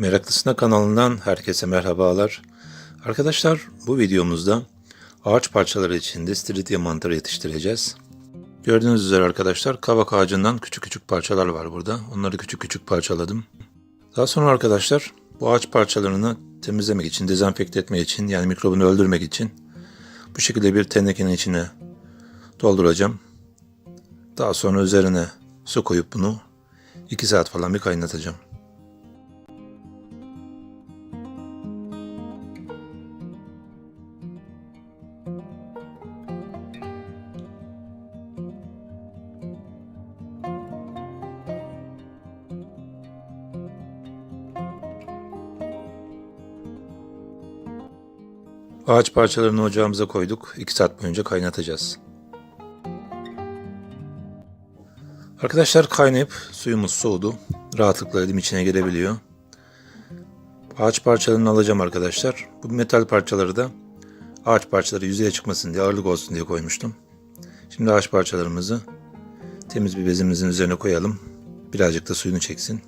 Meraklısına kanalından herkese merhabalar. Arkadaşlar bu videomuzda ağaç parçaları içinde stiridye mantarı yetiştireceğiz. Gördüğünüz üzere arkadaşlar kavak ağacından küçük küçük parçalar var burada. Onları küçük küçük parçaladım. Daha sonra arkadaşlar bu ağaç parçalarını temizlemek için, dezenfekte etmek için yani mikrobunu öldürmek için bu şekilde bir tenekenin içine dolduracağım. Daha sonra üzerine su koyup bunu 2 saat falan bir kaynatacağım. Ağaç parçalarını ocağımıza koyduk. 2 saat boyunca kaynatacağız. Arkadaşlar kaynayıp suyumuz soğudu. Rahatlıkla elim içine girebiliyor. Ağaç parçalarını alacağım arkadaşlar. Bu metal parçaları da ağaç parçaları yüzeye çıkmasın diye ağırlık olsun diye koymuştum. Şimdi ağaç parçalarımızı temiz bir bezimizin üzerine koyalım. Birazcık da suyunu çeksin.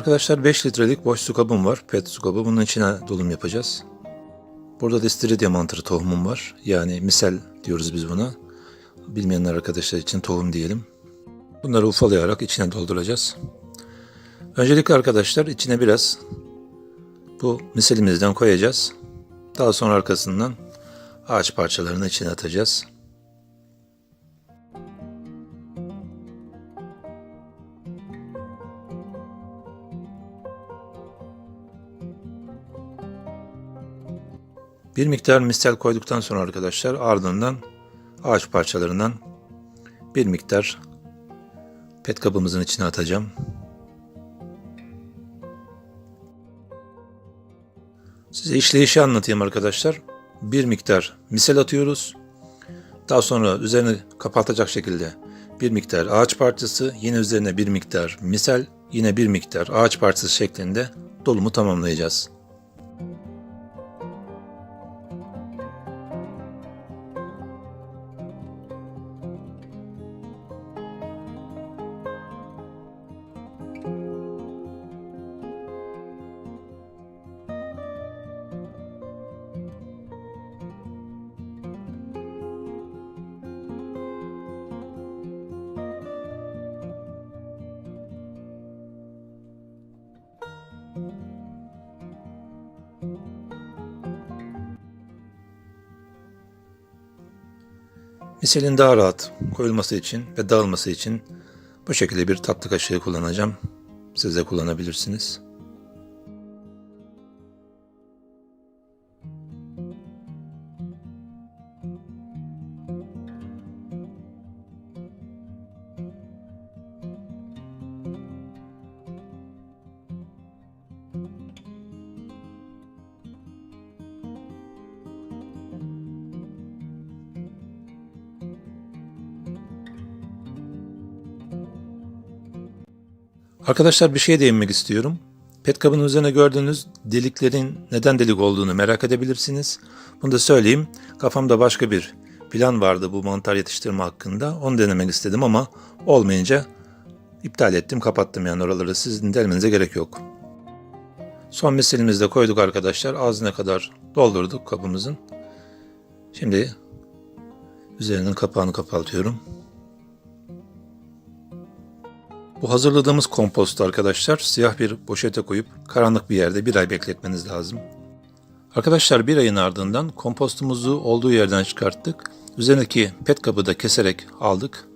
Arkadaşlar 5 litrelik boş su kabım var. Pet su kabı. Bunun içine dolum yapacağız. Burada da istiridye mantarı tohumum var. Yani misel diyoruz biz buna. Bilmeyenler arkadaşlar için tohum diyelim. Bunları ufalayarak içine dolduracağız. Öncelikle arkadaşlar içine biraz bu miselimizden koyacağız. Daha sonra arkasından ağaç parçalarını içine atacağız. Bir miktar mistel koyduktan sonra arkadaşlar ardından ağaç parçalarından bir miktar pet kabımızın içine atacağım. Size işleyişi anlatayım arkadaşlar. Bir miktar misel atıyoruz. Daha sonra üzerine kapatacak şekilde bir miktar ağaç parçası, yine üzerine bir miktar misel, yine bir miktar ağaç parçası şeklinde dolumu tamamlayacağız. Miselin daha rahat koyulması için ve dağılması için bu şekilde bir tatlı kaşığı kullanacağım. Siz de kullanabilirsiniz. Arkadaşlar bir şeye değinmek istiyorum. Pet kabın üzerine gördüğünüz deliklerin neden delik olduğunu merak edebilirsiniz. Bunu da söyleyeyim. Kafamda başka bir plan vardı bu mantar yetiştirme hakkında. Onu denemek istedim ama olmayınca iptal ettim, kapattım yani oraları. Sizin delmenize gerek yok. Son misilimizi de koyduk arkadaşlar. Ağzına kadar doldurduk kabımızın. Şimdi üzerinin kapağını kapatıyorum. Bu hazırladığımız kompostu arkadaşlar siyah bir poşete koyup karanlık bir yerde bir ay bekletmeniz lazım. Arkadaşlar bir ayın ardından kompostumuzu olduğu yerden çıkarttık. Üzerindeki pet kabı da keserek aldık.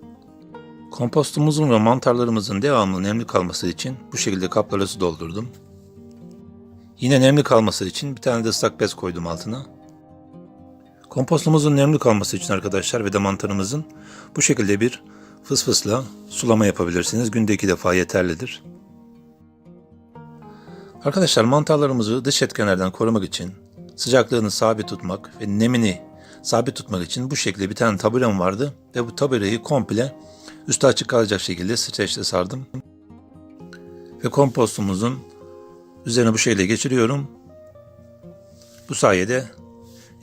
Kompostumuzun ve mantarlarımızın devamlı nemli kalması için bu şekilde kaplara su doldurdum. Yine nemli kalması için bir tane de ıslak bez koydum altına. Kompostumuzun nemli kalması için arkadaşlar ve de mantarımızın bu şekilde bir fıs fısla sulama yapabilirsiniz. Günde iki defa yeterlidir. Arkadaşlar mantarlarımızı dış etkenlerden korumak için sıcaklığını sabit tutmak ve nemini sabit tutmak için bu şekilde bir tane taburem vardı ve bu tabureyi komple üstü açık kalacak şekilde streçle sardım. Ve kompostumuzun üzerine bu şeyle geçiriyorum. Bu sayede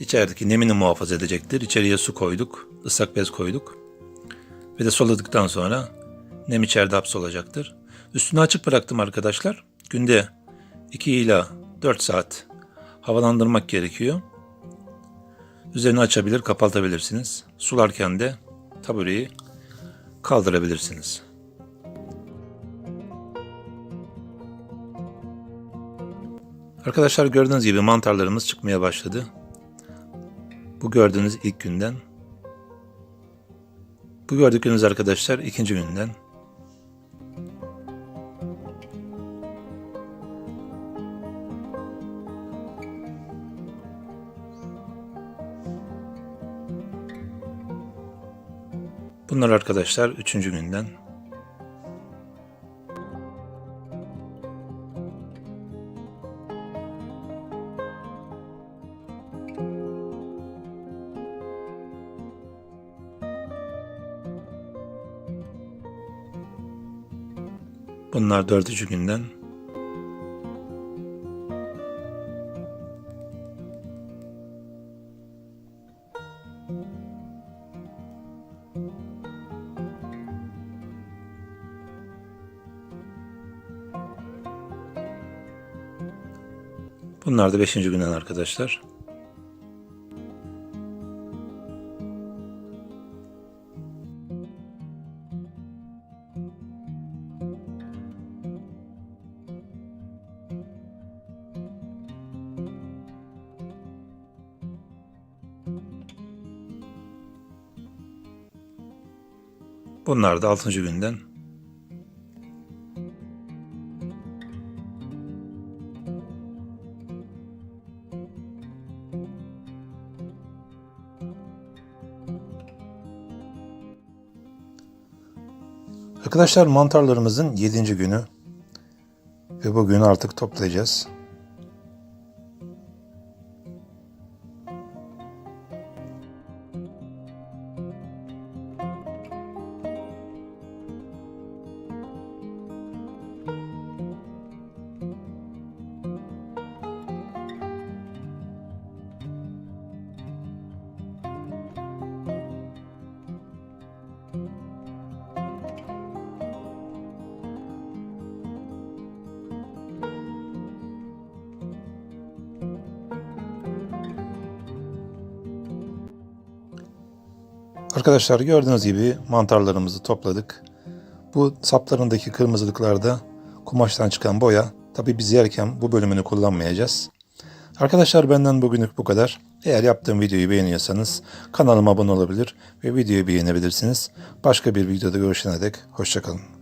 içerideki nemini muhafaza edecektir. İçeriye su koyduk, ıslak bez koyduk. Ve de suladıktan sonra nem içeride hapsolacaktır. Üstünü açık bıraktım arkadaşlar. Günde 2 ila 4 saat havalandırmak gerekiyor. Üzerini açabilir, kapatabilirsiniz. Sularken de tabureyi kaldırabilirsiniz. Arkadaşlar gördüğünüz gibi mantarlarımız çıkmaya başladı. Bu gördüğünüz ilk günden. Bu gördükleriniz arkadaşlar ikinci günden. Bunlar arkadaşlar üçüncü günden. Bunlar dördüncü günden. Bunlar da beşinci günden arkadaşlar. Bunlar da altıncı günden. Arkadaşlar mantarlarımızın 7. günü ve bugün artık toplayacağız. Arkadaşlar gördüğünüz gibi mantarlarımızı topladık. Bu saplarındaki kırmızılıklarda kumaştan çıkan boya. Tabi biz yerken bu bölümünü kullanmayacağız. Arkadaşlar benden bugünlük bu kadar. Eğer yaptığım videoyu beğeniyorsanız kanalıma abone olabilir ve videoyu beğenebilirsiniz. Başka bir videoda görüşene dek hoşçakalın.